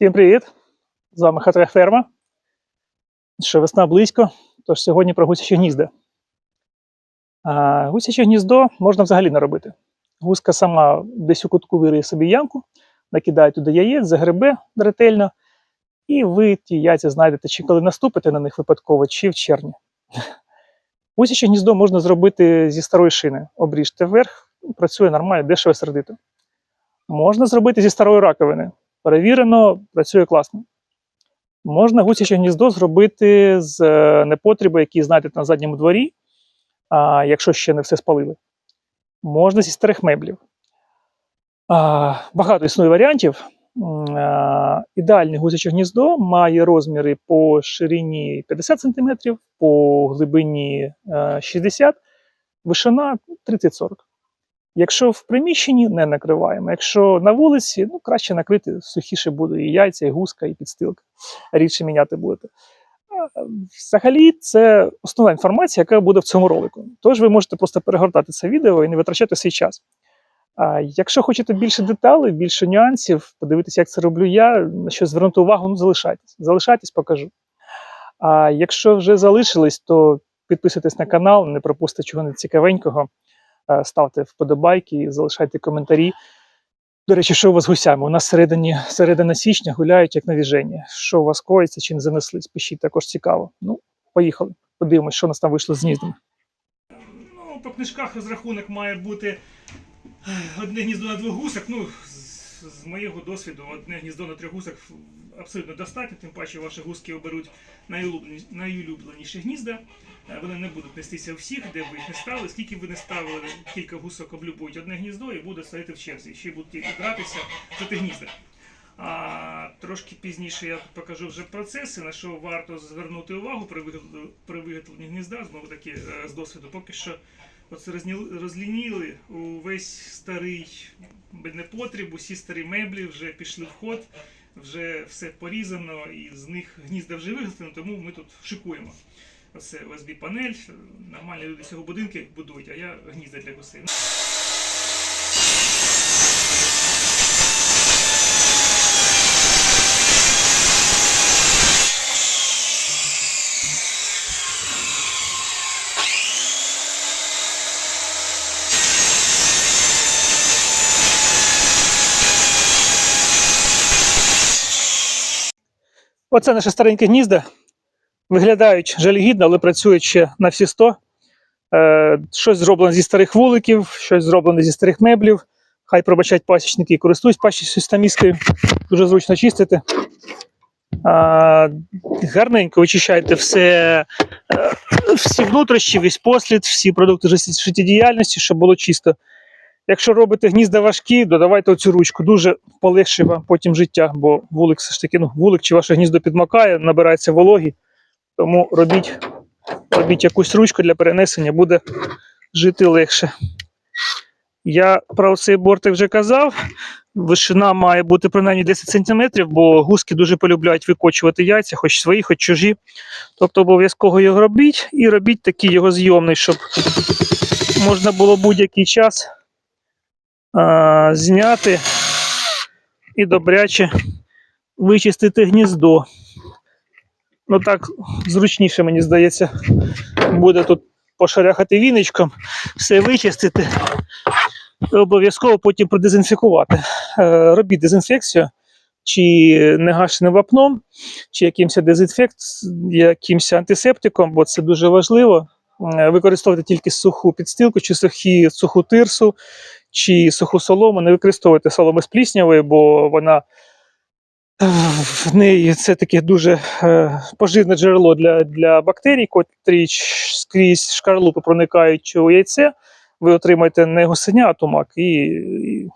Всім привіт! З вами Хатра Ферма. Що весна близько, тож сьогодні про гусячі гнізда. Гусяче гніздо можна взагалі не робити. Гуска сама десь у кутку вириє собі ямку, накидає туди яєць, загребе ретельно, і ви ті яйця знайдете, чи коли наступите на них випадково, чи в червні. Гусяче гніздо можна зробити зі старої шини. Обріжте вверх, працює нормально, дешево сердито. Можна зробити зі старої раковини. Перевірено, працює класно. Можна гусяче гніздо зробити з е, непотребу, які знайдете на задньому дворі, а, якщо ще не все спалили. Можна зі старих меблів. А, багато існує варіантів. А, ідеальне гусяче гніздо має розміри по ширині 50 см, по глибині е, 60 вишина 30-40. Якщо в приміщенні не накриваємо, якщо на вулиці, ну краще накрити сухіше буде і яйця, і гуска, і підстилка. Рідше міняти будете. Взагалі, це основна інформація, яка буде в цьому ролику. Тож ви можете просто перегортати це відео і не витрачати свій час. А якщо хочете більше деталей, більше нюансів, подивитися, як це роблю я, на що звернути увагу, ну залишайтесь. Залишайтесь, покажу. А якщо вже залишились, то підписуйтесь на канал, не пропустите чого цікавенького. Е, ставте вподобайки, залишайте коментарі. До речі, що у вас гусями? У нас середині, середина січня гуляють як навіжені. Що у вас коїться, чи не занеслись? Пишіть також цікаво. Ну, поїхали. Подивимось, що у нас там вийшло з гніздами. Ну, по книжках розрахунок має бути е, одне гніздо на двох гусах. Ну, з, моєго досвіду, одне гніздо на трьох гусах абсолютно достатньо, тим паче ваші гуски оберуть найулюбленіші, гнізда. Е, Вони не будуть нестися всіх, де ви їх не ставили. Скільки ви не ставили, кілька гусок облюбують одне гніздо і буде стояти в черзі. Ще будуть гратися за те гнізда. А трошки пізніше я покажу вже процеси, на що варто звернути увагу при виготовленні гнізда, знову таки е, з досвіду. Поки що оце розлініли увесь старий непотріб, усі старі меблі вже пішли в ход, вже все порізано, і з них гнізда вже виготовлено, тому ми тут шикуємо. Оце USB панель. Нормальні люди цього будинки будують, а я гнізда для гусей. Оце наше стареньке гнізда. Виглядають жалюгідно, але працюють ще на всі 100. Е, щось зроблено зі старих вуликів, щось зроблено зі старих меблів. Хай пробачать пасічники, і користуюсь пасічною стаміскою. Дуже зручно чистити. А, гарненько вичищайте все, е, всі внутрішні, весь послід, всі продукти життєдіяльності, щоб було чисто. Якщо робите гнізда важкі, додавайте оцю ручку. Дуже полегшить вам потім життя, бо вулик все ж таки, ну, вулик чи ваше гніздо підмокає, набирається вологі. Тому робіть, робіть якусь ручку для перенесення, буде жити легше. Я про цей бортик вже казав. Вишина має бути принаймні 10 см, бо гуски дуже полюбляють викочувати яйця, хоч свої, хоч чужі. Тобто обов'язково його робіть і робіть такий його зйомний, щоб можна було будь-який час зняти і добряче вичистити гніздо. Ну так зручніше, мені здається, буде тут пошаряхати віничком, все вичистити. І обов'язково потім продезінфікувати. Е, робіть дезінфекцію, чи негашеним вапном, чи якимось дезінфект, якимось антисептиком, бо це дуже важливо. Е, Використовуйте тільки суху підстилку, чи сухі, суху тирсу, чи суху солому. Не використовуйте соломи з пліснявою, бо вона в неї це таке дуже е, поживне джерело для, для бактерій, котрі скрізь шкарлупи проникають у яйце. Ви отримаєте не гусеня, а тумак і, і,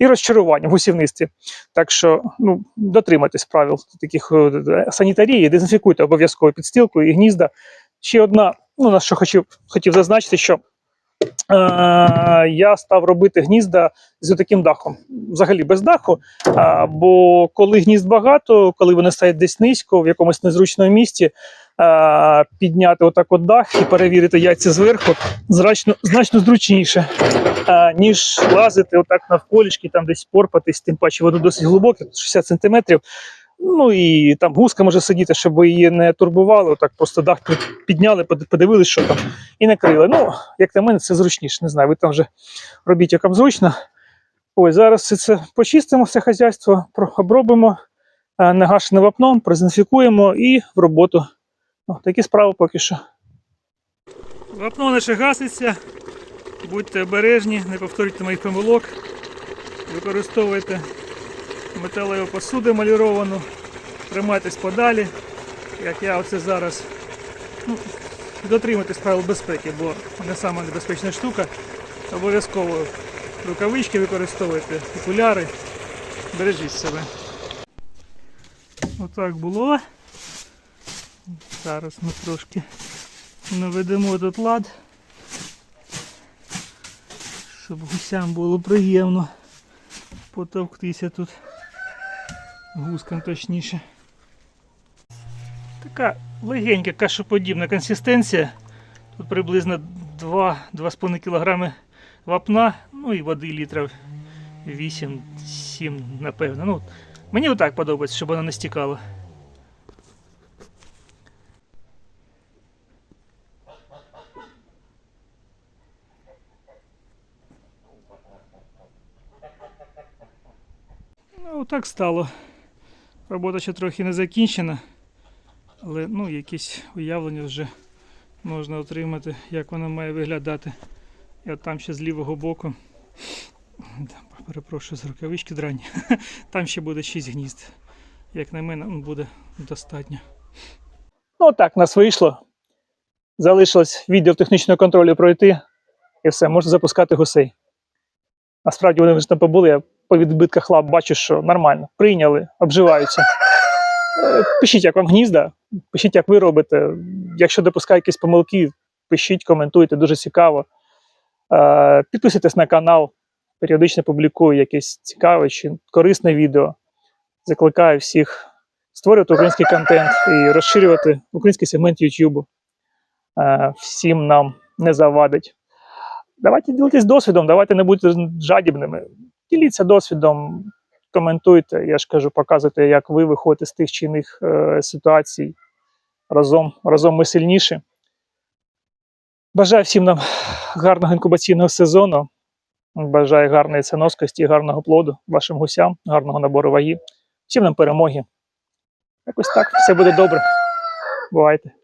і розчарування в гусівництві. Так що ну, дотримайтесь правил таких е, санітарії, дезінфікуйте обов'язково підстилку і гнізда. Ще одна, ну, на що хотів, хотів зазначити, що я став робити гнізда з таким дахом, взагалі без даху. Бо коли гнізд багато, коли вони стоять десь низько, в якомусь незручному місці, е, підняти отак от дах і перевірити яйця зверху значно, значно зручніше, е, ніж лазити отак навколішки, там десь порпатись, тим паче воно досить глибоке, 60 сантиметрів. Ну і там гуска може сидіти, щоб її не турбували. Отак просто дах підняли, под- подивились, що там, і накрили. Ну, як на мене, це зручніше. Не знаю, ви там вже робіть як вам зручно. Ось зараз все це почистимо, все хазяйство, обробимо е, негашеним вапном, презинфікуємо і в роботу. Ну, такі справи поки що. Вапно наше гаситься. Будьте обережні, не повторюйте моїх помилок. Використовуйте металеву посуду маліровану, тримайтесь подалі, як я оце зараз. Ну, дотримуйтесь правил безпеки, бо не сама небезпечна штука. Обов'язково рукавички використовуйте, окуляри, бережіть себе. Отак було. Зараз ми трошки наведемо тут лад, щоб гусям було приємно потовктися тут. Гускам точніше. Така легенька кашоподібна консистенція. Тут приблизно 2-2,5 кг вапна, ну і води літрів 8-7, напевно. Ну, мені отак подобається, щоб воно не стікало. Ну, так стало. Робота ще трохи не закінчена, але ну, якісь уявлення вже можна отримати, як воно має виглядати. От там ще з лівого боку. Перепрошую за рукавички драні. Там ще буде 6 гнізд. Як на мене, ну, буде достатньо. Ну, так, нас вийшло. Залишилось відділ технічного контролю пройти, і все, можна запускати гусей. Насправді вони вже там побули, я по відбитках лап бачу, що нормально. Прийняли, обживаються. Е, Пишіть, як вам гнізда, пишіть, як ви робите. Якщо допускаєте якісь помилки, пишіть, коментуйте, дуже цікаво. Е, Підписуйтесь на канал, періодично публікую якесь цікаве чи корисне відео. Закликаю всіх створювати український контент і розширювати український сегмент YouTube. Е, Всім нам не завадить. Давайте ділитись досвідом, давайте не будьте жадібними. Діліться досвідом, коментуйте, я ж кажу, показуйте, як ви виходите з тих чи інших е, ситуацій. Разом, разом ми сильніші. Бажаю всім нам гарного інкубаційного сезону. Бажаю гарної ценоскості, гарного плоду вашим гусям, гарного набору ваги. Всім нам перемоги. Якось так, все буде добре. Бувайте.